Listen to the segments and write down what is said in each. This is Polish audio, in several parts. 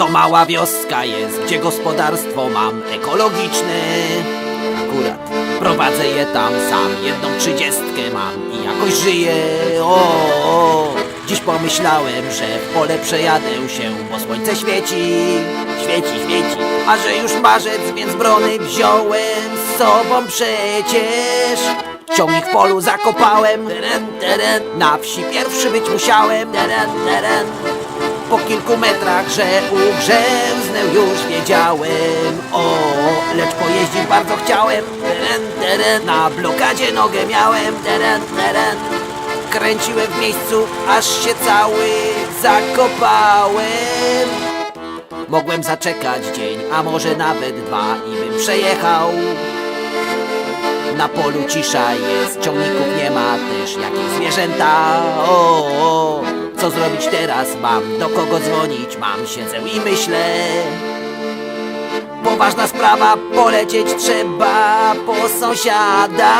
To mała wioska jest, gdzie gospodarstwo mam ekologiczne. Akurat prowadzę je tam sam, jedną trzydziestkę mam i jakoś żyję. O, o. Dziś pomyślałem, że w pole przejadę się, bo słońce świeci, świeci, świeci. A że już marzec, więc brony wziąłem z sobą przecież. Ciągnik w polu zakopałem, teren, teren. Na wsi pierwszy być musiałem, teren, teren. Po kilku metrach, że ugrzęznę już wiedziałem O, lecz pojeździć bardzo chciałem teren, teren. Na blokadzie nogę miałem teren, teren. Kręciłem w miejscu, aż się cały zakopałem Mogłem zaczekać dzień, a może nawet dwa i bym przejechał na polu cisza jest, ciągników nie ma też jakieś zwierzęta. O, zrobić teraz mam? Do kogo dzwonić mam? Siedzę i myślę. Poważna sprawa, polecieć trzeba po sąsiada.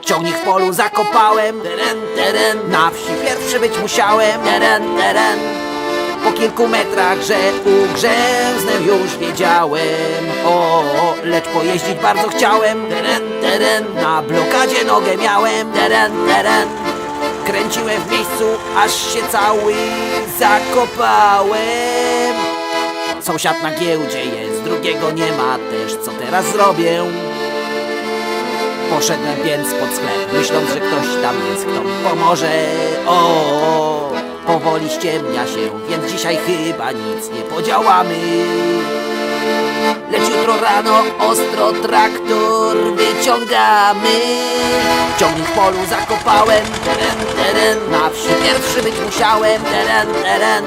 Ciągnik w polu zakopałem, teren, teren. Na wsi pierwszy być musiałem, teren, teren. Po kilku metrach, że ugrzęznę już wiedziałem O, lecz pojeździć bardzo chciałem Teren, teren, na blokadzie nogę miałem Teren, teren, kręciłem w miejscu, aż się cały zakopałem Sąsiad na giełdzie jest, drugiego nie ma też Co teraz zrobię? Poszedłem więc pod sklep, myśląc, że ktoś tam jest, kto mi pomoże. O, powoli ściemnia się, więc dzisiaj chyba nic nie podziałamy. Lecz jutro rano ostro traktor wyciągamy. Ciągnik w polu zakopałem, teren, teren. Na wsi pierwszy być musiałem, teren, teren.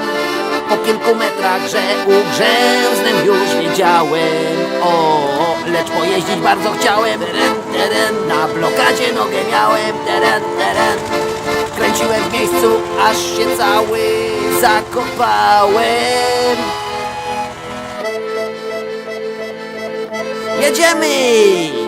Po kilku metrach, że ugrzęznę już wiedziałem O, lecz pojeździć bardzo chciałem Teren, teren, na blokadzie nogę miałem Teren, teren, kręciłem w miejscu, aż się cały zakopałem Jedziemy!